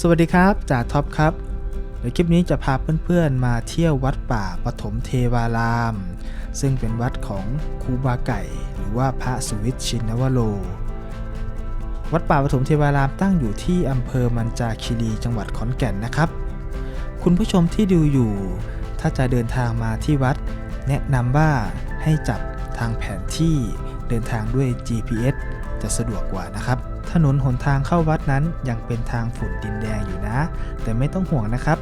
สวัสดีครับจ่าท็อปครับในคลิปนี้จะพาเพื่อนๆมาเที่ยววัดป่าปฐมเทวาราม ซึ่งเป็นวัดของครูบาไก่ หรือว่าพระสุวิทชินวโรวัดป่าปฐมเทวารามตั้งอยู่ที่อำเภอมันจาคีรีจังหวัดขอนแก่นนะครับ คุณผู้ชมที่ดูอยู่ ถ้าจะเดินทางมาที่วัด แนะนำว่าให้จับทางแผนที่เดินทางด้วย GPS จะสะดวกกว่านะครับ ถนนหนทางเข้าวัดนั้นยังเป็นทางฝุ่นดินแดงอยู่นะ แต่ไม่ต้องห่วงนะครับ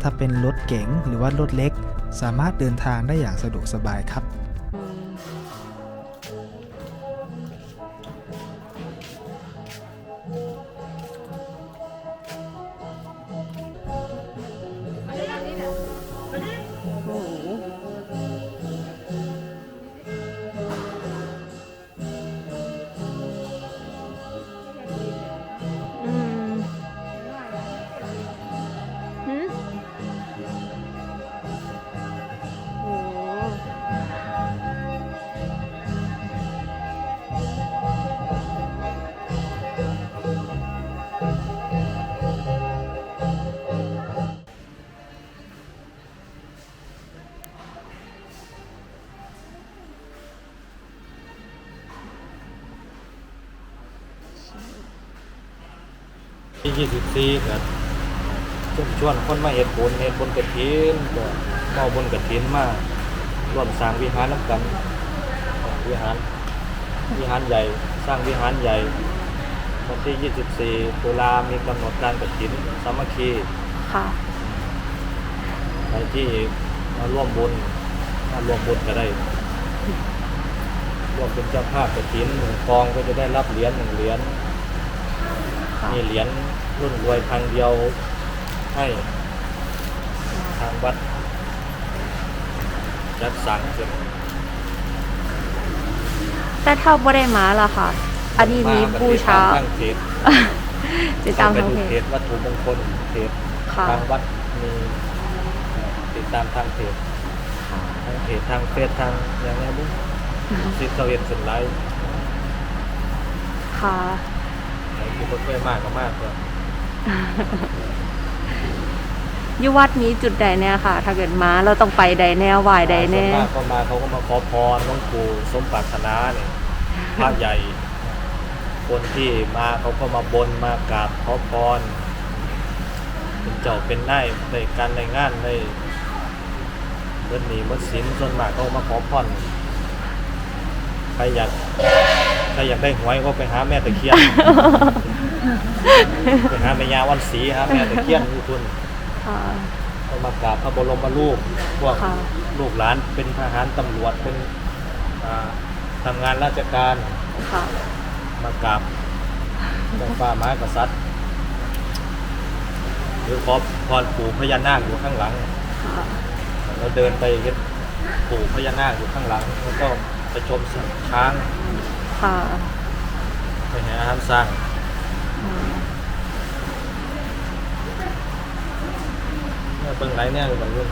ถ้าเป็นรถเก๋งหรือว่ารถเล็ก สามารถเดินทางได้อย่างสะดวกสบายครับ ที่ยี่สิบสี่ก็ชวนชวนคนมาเห็ดบุญเห็ดบุญกระถินก็มาบุญกระถินมาร่วมสร้างวิหารน้ำกันสร้างวิหารวิหารใหญ่สร้างวิหารใหญ่วันที่ยี่สิบสี่ตุลามีกำหนดการกระถินสามัคคีค่ะใครที่มาร่วมบุญมาร่วมบุญก็ได้ร่วมเป็นเจ้าภาพกระถินหนึ่งกองก็จะได้รับเหรียญหนึ่งเหรียญค่ะ มีเหรียญรุ่นรวยทางเดียวให้ทางวัดจัดสรรขึ้นแต่ถ้าบ่ได้มาล่ะค่ะ อันนี้มีบูชาทางเพจติดตามไปทางดูเพเพจจวัตถุมงคลเพจค่ะทางวัดมีติดตามทางเพจค่ะทางเพจทางเฟซทางอย่างนี้บุ๊สิบเสวียนสุดไลฟ์ค่ะ มีคนช่วยมากก็มากเลยอยุวัดนี้จุดใดเนี่ยค่ะ ถ้าเกิดมาเราต้องไปใดแน่ไหวใดแน่ส่วนมากก็มาเขาก็มาขอพรหลวงปู่สมปรารถนาเนี่ยพระใหญ่ คนที่มาเขาก็มาบนมากราบขอพรเป็นเจ้าเป็นนายในการในงานในเมื่อนี้เมื่อสินส่วนมากเขามาขอพรใครอยาก ใครอยากได้หวยก็ไปหาแม่ตะเคียน ไปหาแม่ยาวันศรีหาแม่ตะเคียนอยู่คุณค่ะ ก็มากราบพระบรมรูปพวกค่ะ ลูกหลานเป็นทหารตำรวจเป็นอ่าทำงานราชการค่ะมากราบเจ้าฟ้ามหากษัตริย์หรือขอพรปู่พญานาคอยู่ข้างหลัง ค่ะเราเดินไปเห็นปู่พญานาคอยู่ข้างหลัง แล้วก็ไปชมช้าง ค่ะไปหาอาหารสร้างอืมเนี่ยเบิ่งไรเนี่ยบางรุ่น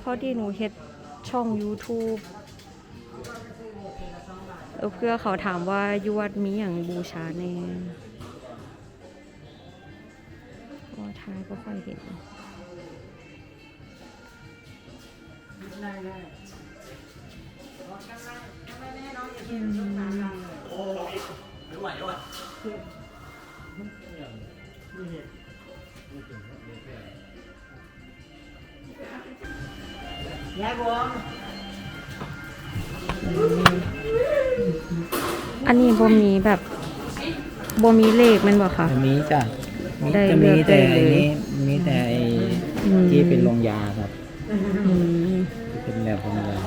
เพราะที่หนูเฮ็ดช่อง YouTube แล้วเพื่อเขาถามว่าอยุวัดมีอย่างบูชาแน่ ว่าทายก็ค่อยเห็นอันนี้บ่มีแบบบ่มีเลขแมันบ่ค่ะ อันนี้จ้ะ ได้จะเลืมีอกได้แต่เลยอันนี้มีแต่ไอ้อืม ที่เป็นโรงยาครับ อืมที่เป็นแบบโรงยา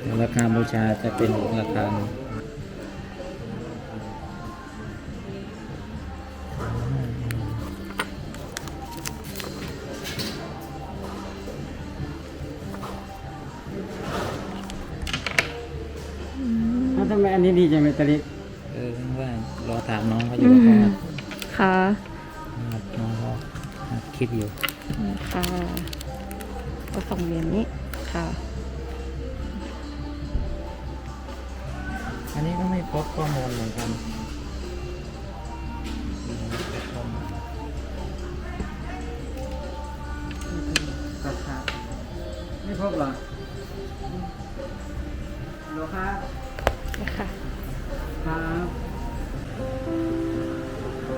แต่ราคาบูชาจะเป็นราคาแล้วทำไมอันนี้ดีจังเลยตะลิเออว่ารอถามน้องเขาอยู่อืเพราะมว่าค่ะน้องเขาอัดคลิปอยู่อนี่ค่ะ ก็สองเหรียญนี้ค่ะ อันนี้ก็ไม่พบข้อมูลเหมือนกันราคาไม่พบเหรอโลครับนี่ค่ะครับ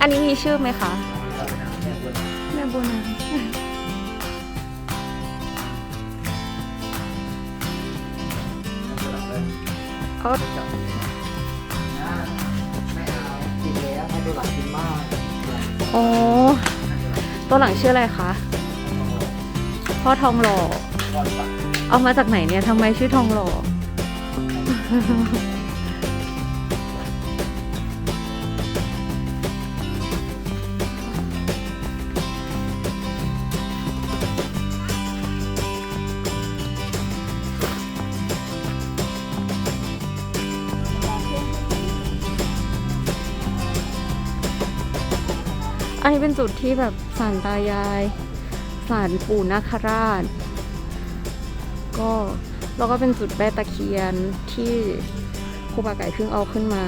อันนี้มีชื่อไหมคะแม่บุญนะเอาไม่เอากินแล้วให้ดูหลังกินมากโอ้ตัวหลังชื่ออะไรคะ พ่อทองหล่อ เอามาจากไหนเนี่ยทำไมชื่อทองหล่อ อันนี้เป็นจุดที่แบบสารตายายสารปู่นาคราช ก็แล้วก็เป็นจุดแม่ตะเคียนที่ครูบาไก่เพิ่งเอาขึ้นมา